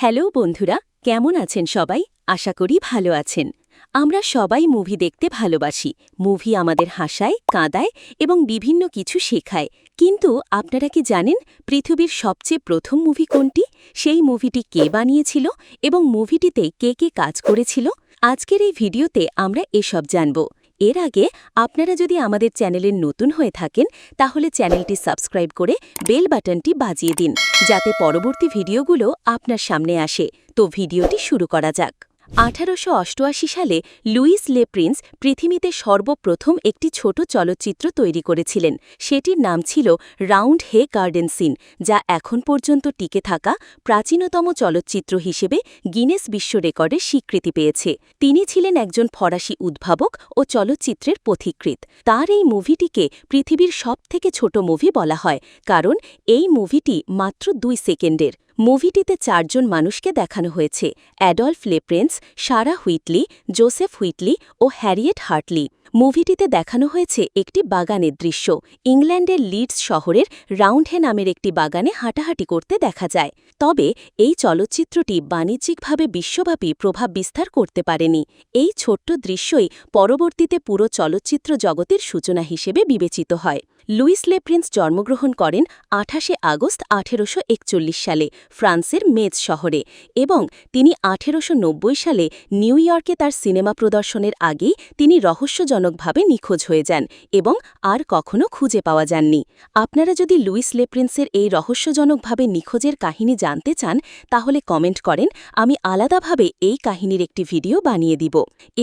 Hello বন্ধুরা, কেমন আছেন সবাই? আশা করি ভালো আছেন। আমরা সবাই মুভি দেখতে ভালোবাসি। মুভি আমাদের হাসায়, কাঁদায় এবং বিভিন্ন কিছু শেখায়। কিন্তু আপনারা কি জানেন পৃথিবীর সবচেয়ে প্রথম মুভি কোনটি? সেই মুভিটি কে বানিয়েছিল এবং মুভিটিতে কে কে কাজ করেছিল? আজকের এই ভিডিওতে আমরা এসব জানব। এর আগে আপনারা যদি আমাদের চ্যানেলের নতুন হয়ে থাকেন, তাহলে চ্যানেলটি সাবস্ক্রাইব করে বেল বাটনটি বাজিয়ে দিন, যাতে পরবর্তী ভিডিওগুলো আপনার সামনে আসে। তো ভিডিওটি শুরু করা যাক। আঠারোশো অষ্টআশি সালে লুইস লে প্রিন্স পৃথিবীতে সর্বপ্রথম একটি ছোট চলচ্চিত্র তৈরি করেছিলেন। সেটির নাম ছিল রাউন্ড হে গার্ডেন সিন, যা এখন পর্যন্ত টিকে থাকা প্রাচীনতম চলচ্চিত্র হিসেবে গিনেস বিশ্ব রেকর্ডে স্বীকৃতি পেয়েছে। তিনি ছিলেন একজন ফরাসি উদ্ভাবক ও চলচ্চিত্রের পথিকৃৎ। তার এই মুভিটিকে পৃথিবীর সবথেকে ছোট মুভি বলা হয়, কারণ এই মুভিটি মাত্র দুই সেকেন্ডের। মুভিটিতে চারজন মানুষকে দেখানো হয়েছে, Adolphe Le Prince, Sarah Whitley, Joseph Whitley ও হ্যারিয়েট হার্টলি। মুভিটিতে দেখানো হয়েছে একটি বাগানের দৃশ্য। ইংল্যান্ডের লিডস শহরের রাউন্ডহে নামের একটি বাগানে হাঁটাহাঁটি করতে দেখা যায়। তবে এই চলচ্চিত্রটি বাণিজ্যিকভাবে বিশ্বব্যাপী প্রভাব বিস্তার করতে পারেনি। এই ছোট্ট দৃশ্যই পরবর্তীতে পুরো চলচ্চিত্র জগতের সূচনা হিসেবে বিবেচিত হয়। লুইস লেপ্রিন্স জন্মগ্রহণ করেন আঠাশে আগস্ট আঠেরোশো একচল্লিশ সালে, ফ্রান্সের মেজ শহরে এবং তিনি আঠেরোশো নব্বই সালে নিউ ইয়র্কে তার সিনেমা প্রদর্শনের আগেই তিনি রহস্যজনকভাবে নিখোঁজ হয়ে যান এবং আর কখনো খুঁজে পাওয়া যাননি। আপনারা যদি লুইস লেপ্রিন্সের এই রহস্যজনকভাবে নিখোঁজের কাহিনী জানতে চান, তাহলে কমেন্ট করেন, আমি আলাদাভাবে এই কাহিনীর একটি ভিডিও বানিয়ে দিব।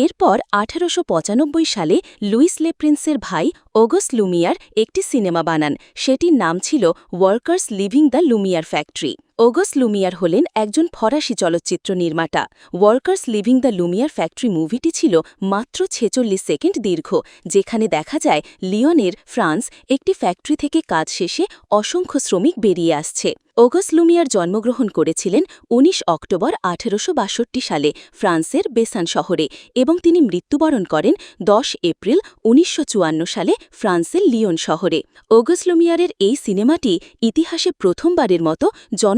এরপর আঠারোশো পঁচানব্বই সালে লুইস লেপ্রিন্সের ভাই ওগস লুমিয়ার একটি সিনেমা বানান। সেটির নাম ছিল workers leaving the Lumiere factory. Auguste Lumiere হলেন একজন ফরাসি চলচ্চিত্র নির্মাতা। Workers leaving the Lumiere factory মুভিটি ছিল মাত্র ছেচল্লিশ সেকেন্ড দীর্ঘ, যেখানে দেখা যায় লিওনের ফ্রান্স একটি ফ্যাক্টরি থেকে কাজ শেষে অসংখ্য শ্রমিক বেরিয়ে আসছে। ওগস লুমিয়ার জন্মগ্রহণ করেছিলেন ১৯ অক্টোবর আঠেরোশো বাষট্টি সালে ফ্রান্সের বেসান শহরে এবং তিনি মৃত্যুবরণ করেন ১০ এপ্রিল উনিশশো চুয়ান্ন সালে ফ্রান্সের লিওন শহরে। ওগস লুমিয়ারের এই সিনেমাটি ইতিহাসে প্রথমবারের মতো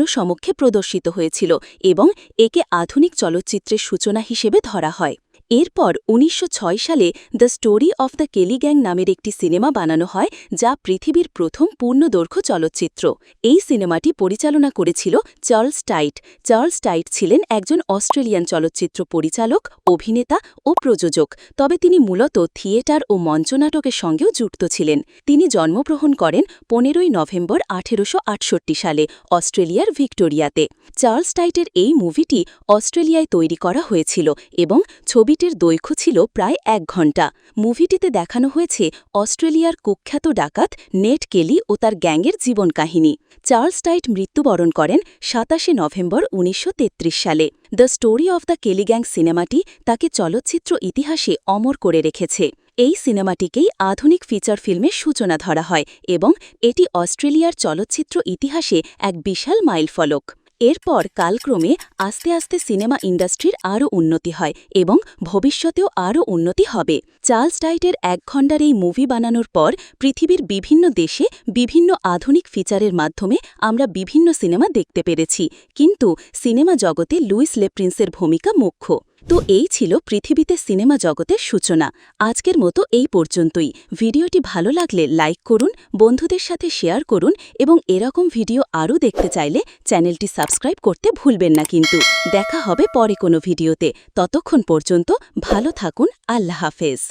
জনসমক্ষে প্রদর্শিত হয়েছিল এবং একে আধুনিক চলচ্চিত্রের সূচনা হিসেবে ধরা হয়। এরপর উনিশশো ছয় সালে the story of the Kelly gang নামের একটি সিনেমা বানানো হয় যা পৃথিবীর প্রথম পূর্ণদৈর্ঘ্য চলচ্চিত্র। এই সিনেমাটি পরিচালনা করেছিল চার্লস টাইট। চার্লস টাইট ছিলেন একজন অস্ট্রেলিয়ান চলচ্চিত্র পরিচালক, অভিনেতা ও প্রযোজক। তবে তিনি মূলত থিয়েটার ও মঞ্চনাটকের সঙ্গেও যুক্ত ছিলেন। তিনি জন্মগ্রহণ করেন পনেরোই নভেম্বর আঠেরোশো আটষট্টি সালে অস্ট্রেলিয়ার ভিক্টোরিয়াতে। চার্লস টাইটের এই মুভিটি অস্ট্রেলিয়ায় তৈরি করা হয়েছিল এবং ছবি মুভিটির দৈর্ঘ্য ছিল প্রায় এক ঘণ্টা। মুভিটিতে দেখানো হয়েছে অস্ট্রেলিয়ার কুখ্যাত ডাকাত নেট কেলি ও তার গ্যাংয়ের জীবন কাহিনী। চার্লস টাইট মৃত্যুবরণ করেন সাতাশে নভেম্বর উনিশশো তেত্রিশ সালে। The story of the Kelly gang সিনেমাটি তাকে চলচ্চিত্র ইতিহাসে অমর করে রেখেছে। এই সিনেমাটিকেই আধুনিক ফিচার ফিল্মের সূচনা ধরা হয় এবং এটি অস্ট্রেলিয়ার চলচ্চিত্র ইতিহাসে এক বিশাল মাইলফলক। এরপর কালক্রমে আস্তে আস্তে সিনেমা ইন্ডাস্ট্রির আরও উন্নতি হয় এবং ভবিষ্যতেও আরও উন্নতি হবে। চার্লস ডাইটের এক ঘণ্টার এই মুভি বানানোর পর পৃথিবীর বিভিন্ন দেশে বিভিন্ন আধুনিক ফিচারের মাধ্যমে আমরা বিভিন্ন সিনেমা দেখতে পেরেছি। কিন্তু সিনেমা জগতে লুইস লেপ্রিন্সের ভূমিকা মুখ্য। তো এই ছিল পৃথিবীতে সিনেমা জগতের সূচনা। আজকের মতো এই পর্যন্তই। ভিডিওটি ভালো লাগলে লাইক করুন, বন্ধুদের সাথে শেয়ার করুন এবং এরকম ভিডিও আরও দেখতে চাইলে চ্যানেলটি সাবস্ক্রাইব করতে ভুলবেন না কিন্তু। দেখা হবে পরে কোনো ভিডিওতে। ততক্ষণ পর্যন্ত ভালো থাকুন, আল্লাহ হাফেজ।